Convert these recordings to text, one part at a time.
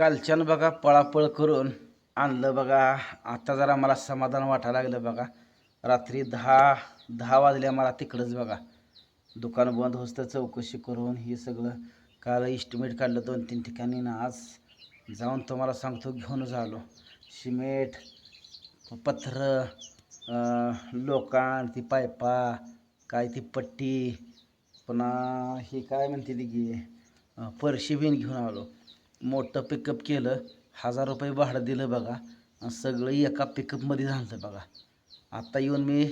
कालच्यानं बघा पळापळ करून आणलं बघा. आता जरा मला समाधान वाटायला लागलं बघा. रात्री दहा दहा वाजल्या मला तिकडंच बघा. दुकान बंद होतं चौकशी करून हे सगळं काल इस्टिमेट काढलं दोन तीन ठिकाणी ना. आज जाऊन तुम्हाला सांगतो घेऊनच आलो. सिमेंट पत्र लोकांड ती पायपा काय ती पट्टी पुन्हा हे काय म्हणते ती की परशी बिन घेऊन आलो. मोठं पिकअप केलं. हजार रुपये भाडं दिलं बघा. सगळं एका पिकअपमध्ये झालं बघा. आत्ता येऊन मी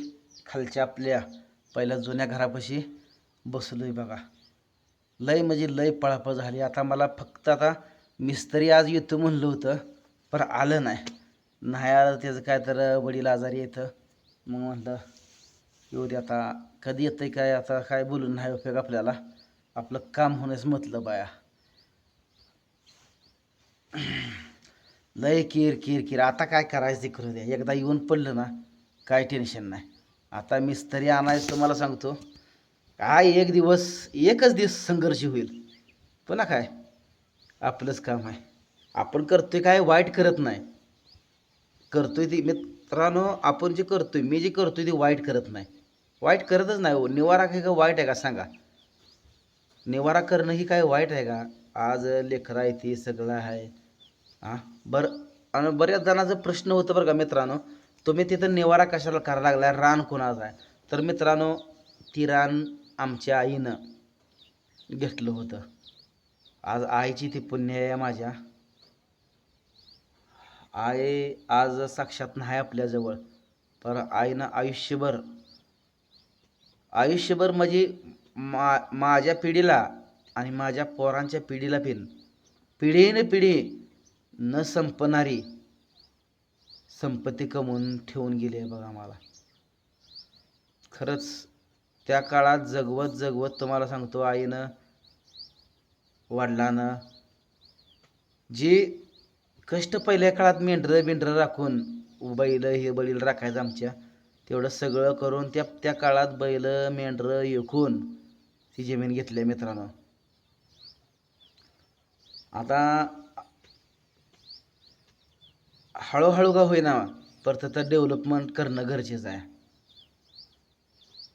खालच्या आपल्या पहिल्या जुन्या घरापाशी बसलो आहे बघा. लय म्हणजे लय पळापळ झाली. आता मला फक्त आता मिस्त्री आज येतो म्हणलं होतं पण आलं नाही. नाही आलं त्याचं काय तर वडील आजारी येतं मग म्हटलं येऊ दे आता. कधी येतं काय? आता काय बोलून नाही उपयोग आपल्याला. आपलं काम होण्यास म्हटलं बाया. लय किर किर किर. आता काय करायचं ते करू द्या. एकदा येऊन पडलं ना काय टेन्शन नाही. आता मिस्त्री आणायचं तुम्हाला सांगतो. काय एक दिवस एकच दिवस संघर्ष होईल. पुन्हा काय? आपलंच काम आहे. आपण करतोय काय वाईट करत नाही. करतोय ती मित्रांनो आपण जे करतोय मी जे करतोय ते वाईट करत नाही. वाईट करतच नाही हो. निवारा काय का वाईट आहे का सांगा. निवारा करणं ही काय वाईट आहे का? आज लेकरं आहे ती सगळं आहे. हां? बरं आणि बऱ्याच जणांचा प्रश्न होतं बरं का मित्रांनो. तुम्ही तिथं निवारा कशाला करायला लागला रान कोणाचं आहे? तर मित्रांनो ती रान आमच्या आईनं घेतलं होतं. आज आईची ती पुण्य आहे माझ्या. आई आज साक्षात नाही आपल्याजवळ पर आईनं आयुष्यभर आयुष्यभर म्हणजे मा माझ्या पिढीला आणि माझ्या पोरांच्या पिढीला पिन. पिढीने पिढी न संपणारी संपत्ती कमवून ठेवून गेली आहे बघा मला. खरंच त्या काळात जगवत जगवत तुम्हाला सांगतो आईनं वडिलानं जी कष्ट पहिल्या काळात मेंढरं बिंढरं राखून बैल हे बैल राखायचं आमच्या तेवढं सगळं करून त्या त्या काळात बैल मेंढरं विकून ती जमीन घेतली आहे मित्रांनो. आता हळूहळू का होईना परत तर डेव्हलपमेंट करणं गरजेचं आहे.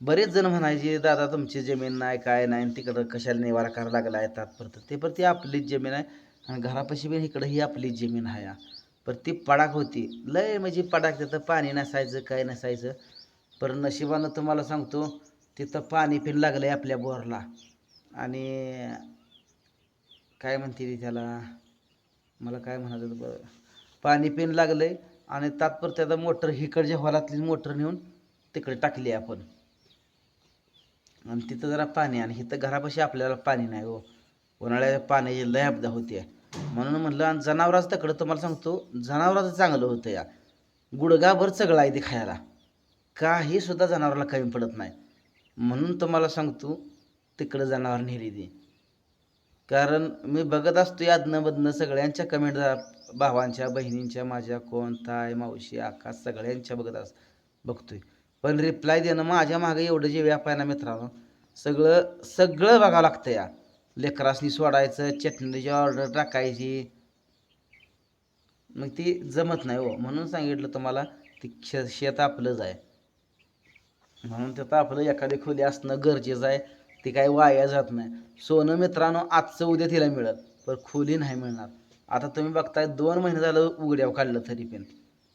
बरेच जण म्हणायचे दादा तुमची जमीन नाही काय नाही तिकडं कशाला निवारा करायला लागला आहे परत ते पर ती आपलीच जमीन आहे आणि घरापाशी बी इकडं ही आपलीच जमीन आहे. पर ती पडाक होती. लय म्हणजे पडाक तिथं पाणी नसायचं काय नसायचं. पर नशिबानं तुम्हाला सांगतो तिथं पाणी पिन लागलं आहे आपल्या बोरला. आणि काय म्हणते ती त्याला? मला काय म्हणायचं बरं? पाणी पिन लागलं आहे आणि तात्पुरत्या मोटर हिकडच्या हॉलातली मोटर नेऊन तिकडे टाकली आपण. आणि तिथं जरा पाणी आणि इथं घरापाशी आपल्याला पाणी नाही हो. उन्हाळ्याच्या पाण्याची लय अपदा होते म्हणून म्हटलं आणि जनावराचं तकडं तुम्हाला सांगतो जनावराचं चांगलं होतं या. गुडगाभर सगळं आहे ते खायला. काही सुद्धा जनावराला कमी पडत नाही. म्हणून तुम्हाला सांगतो तिकडं जनावर नेली ती. कारण मी बघत असतो यादनंमधनं बदनं सगळ्यांच्या कमेंट भावांच्या बहिणींच्या माझ्या कोण ताय मावशी आकाश सगळ्यांच्या बघत अस बघतोय. पण रिप्लाय देणं माझ्या मागे एवढं जे व्याप आहे ना मित्रांनो सगळं सगळं बघावं लागतं या. लेकरासनी सोडायचं चटणीची ऑर्डर टाकायची. मग ती जमत नाही हो. म्हणून सांगितलं तुम्हाला ती श शेत आपलंच आहे. म्हणून त्यात आपलं एखादी खोली असणं गरजेचं आहे. ती काही वाया जात नाही. सोनं मित्रांनो आजचं उद्या तिला मिळत पण खोली नाही मिळणार. आता तुम्ही बघताय दोन महिने झालं उघड्याव काढलं तरी पण.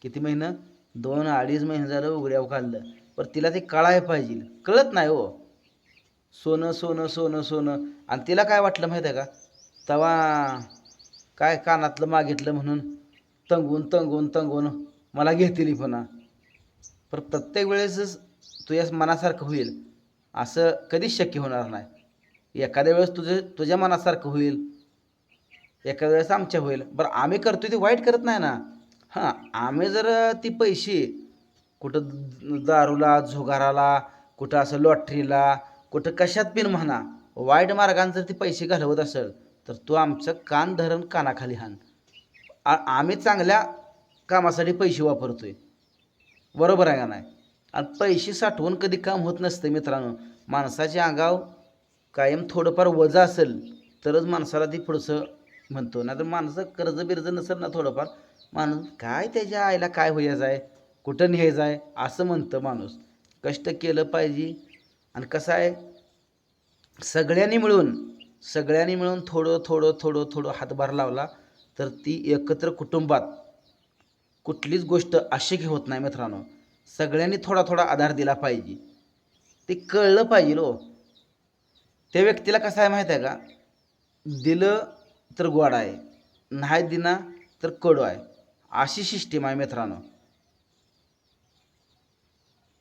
किती महिनं? दोन अडीच महिने झालं उघड्याव काढलं पण तिला ते कळाय पाहिजे. कळत नाही हो. सोनं सोनं सोनं सोनं. आणि तिला काय वाटलं माहीत आहे का? तवा काय कानातलं मागितलं म्हणून तंगून तंगून तंगून मला घेतील पुन्हा. पण प्रत्येक वेळेसच तुझ्या मनासारखं होईल. असं कधीच शक्य होणार नाही. एखाद्या वेळेस तुझं तुझ्या मनासारखं होईल. एखाद्या वेळेस आमच्या होईल. बरं आम्ही करतो ते वाईट करत नाही ना. हां आम्ही जर ती पैसे कुठं दारूला झुगाराला कुठं असं लॉटरीला कुठं कशात पिन म्हणा वाईट मार्गाने जर ती पैसे घालवत असेल तर तू आमचं कान धरण कानाखाली हाण. आ आम्ही चांगल्या कामासाठी पैसे वापरतो आहे बरोबर आहे का नाही? आणि पैसे साठवून कधी काम होत नसतं मित्रांनो. माणसाच्या अंगाव कायम थोडंफार वजा असेल तरच माणसाला ती पुढचं म्हणतो. ना तर माणसं कर्ज बिर्ज नसेल ना थोडंफार माणूस काय त्याच्या आईला काय व्हायचं आहे कुठं न्यायचं आहे असं म्हणतं माणूस. कष्ट केलं पाहिजे आणि कसं आहे सगळ्यांनी मिळून सगळ्यांनी मिळून थोडं थोडं थोडं थोडं हातभार लावला तर ती एकत्र कुटुंबात कुठलीच गोष्ट अशी होत नाही मित्रांनो. सगळ्यांनी थोडा थोडा आधार दिला पाहिजे. ते कळलं पाहिजे हो. त्या व्यक्तीला कसं आहे माहीत आहे का? दिलं तर गोड आहे नाही दिना तर कडू आहे. अशी सिस्टीम आहे मित्रांनो.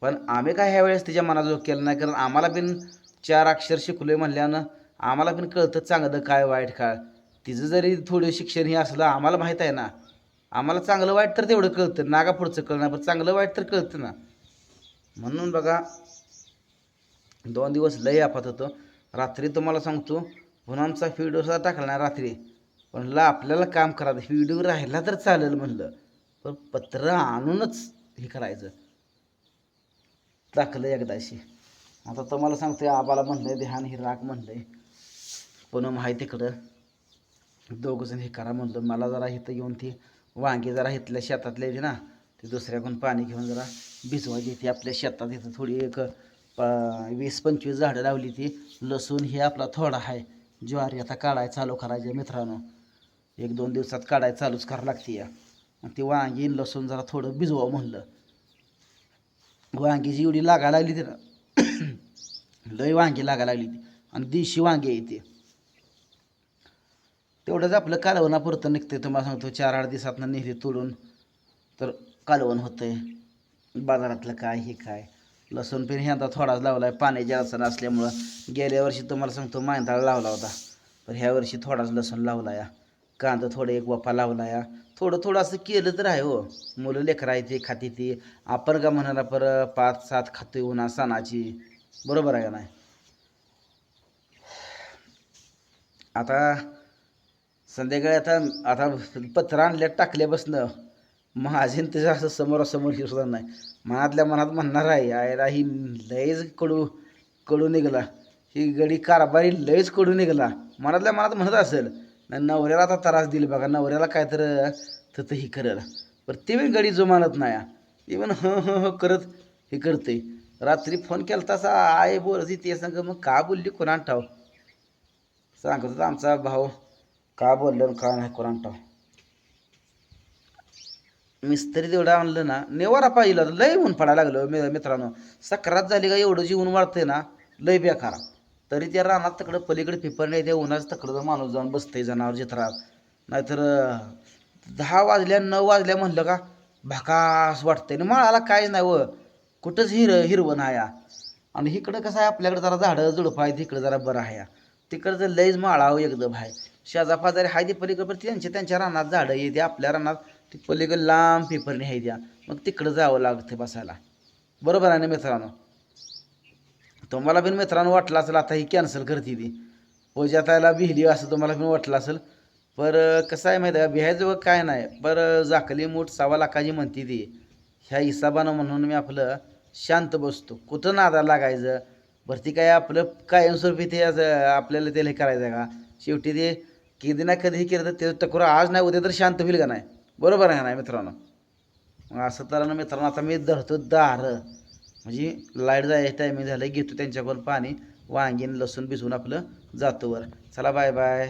पण आम्ही काय ह्या वेळेस तिच्या जो केलं नाही कारण आम्हाला बिन चार अक्षर शिकलोय म्हणल्यानं आम्हाला पण कळतं चांगलं काय वाईट काय. तिचं जरी थोडं शिक्षण हे असलं आम्हाला माहीत आहे ना आम्हाला चांगलं वाईट तर तेवढं कळतं. नागा पुढचं कळणार पण चांगलं वाईट तर कळतं ना. म्हणून बघा दोन दिवस लय आपात होतं. रात्री तुम्हाला सांगतो म्हणून आमचा व्हिडिओ सुद्धा टाकला नाही रात्री. म्हणलं आपल्याला काम करायचं व्हिडिओ राहिला तर चालेल म्हणलं. पण पत्र आणूनच हे करायचं. टाकलं एकदाशी आता तुम्हाला सांगतोय आबाला म्हणलंय ध्यान हे राग म्हणलंय. पुन्हा माहिती तिकडं दोघंजण हे करा म्हणलं. मला जरा इथं येऊन ती वांगी जरा इथल्या शेतातले ना ते दुसऱ्याकडून पाणी घेऊन जरा भिजवायची ती आपल्या शेतात इथं थोडी एक प- वीस पंचवीस झाडं लावली ती. लसूण हे आपला थोडा आहे. ज्वारी आता काढाय चालू करायचे मित्रांनो. एक दोन दिवसात काढाय चालूच करावं लागते या. आणि ती वांगी लसूण जरा थोडं भिजवा म्हणलं. वांगीची एवढी लागायला लागली ती ना लय वांगी लागायला लागली ती. आणि देशी वांगी आहे ती. तेवढंच आपलं कालवणापुरतं निघते तुम्हाला सांगतो चार आठ दिवसातनं नेहरी तोडून तर कालवण होतंय. बाजारातलं काय हे काय? लसूण पण हे आता थोडाच लावला आहे पाण्याची अडचण असल्यामुळं गेल्या वर्षी तुम्हाला सांगतो मायंदाळ लावला होता. पण ह्या वर्षी थोडाच लसूण लावला या कांदा थोडं एक वफा लावला या थोडं थोडं असं केलं तर आहे हो. मुलं लेकरं आहे ते खाती ती. आपण का म्हणाला पर पाच सात खातोय उन्हा सणाची. बरोबर आहे का नाही? आता संध्याकाळी आता आता पत्र आणल्यात टाकल्यापासनं माझे न असं समोरासमोर हे सुद्धा नाही. मनातल्या मनात म्हणणार आहे आयला ही लयच कडू कडू निघाला. ही गडी कारभारी लयच कडू निघाला. मनातल्या मनात म्हणत असेल नाही नवऱ्याला आता त्रास दिला बघा नवऱ्याला काय तर तर ही करेल. पण ते पण गडी जो मानत नाही. ते ह ह ह करत हे करते. रात्री फोन केला तसा आय बोलत ते सांग मग का बोलली कोणा ठाव? सांगत होता आमचा भाऊ. का बोललं आणि का नाही कोणा मिस्त्री तेवढं आणलं ना नेवारा पाहिलं लय ऊन पडायला लागलं मित्रांनो. सक्रात झाली का एवढं जी ऊन वाढतंय ना लय बेकार. तरी त्या रानात तकडं पलीकडे पिपर नाही त्या उन्हाचं तकडं माणूस जाऊन बसतंय जनावर चित्रात नाहीतर दहा वाजल्या नऊ वाजल्या म्हणलं का भकास वाटतंय. आणि माळाला काहीच नाही व कुठंच हिर हिरवं नाही या आणि इकडं कसं आहे आपल्याकडे जरा झाडं झुडपं आहे तिकडं जरा बरं आहे तिकडचं लयच माळावं हो, एकदम आहे. शेजापाजारी हाय ते पलीकडे पण त्यांच्या त्यांच्या रानात झाडं येते आपल्या रानात ती पलीकडे लांब पेपरने आहे द्या मग तिकडं जावं लागतं बसायला. बरोबर आहे ना मित्रांनो? तुम्हाला पण मित्रांनो वाटलं असेल आता ही कॅन्सल करते ती. पूजा ताईला बिहली असं तुम्हाला पण वाटलं असेल. पर कसं आहे माहिती आहे का? बिहायजवळ काय नाही. पर जाकली मूठ सावा लाखाची म्हणते ती. ह्या हिसाबानं म्हणून मी आपलं शांत बसतो. कुठं नादा लागायचं? बरं ती काय आपलं कायमस्वरूपी ते आपल्याला त्याला हे करायचं आहे का? शेवटी ते की ना कधीही केलं तर ते टकोर आज नाही उद्या तर शांत होईल का नाही? बरोबर आहे ना मित्रांनो? मग असं तर ना मित्रांनो आता मी धरतो दार. म्हणजे लाइट जायचं टायमिंग झालं घेतो त्यांच्याकडून पाणी वांगीन लसूण भिजवून आपलं जातो वर चला बाय बाय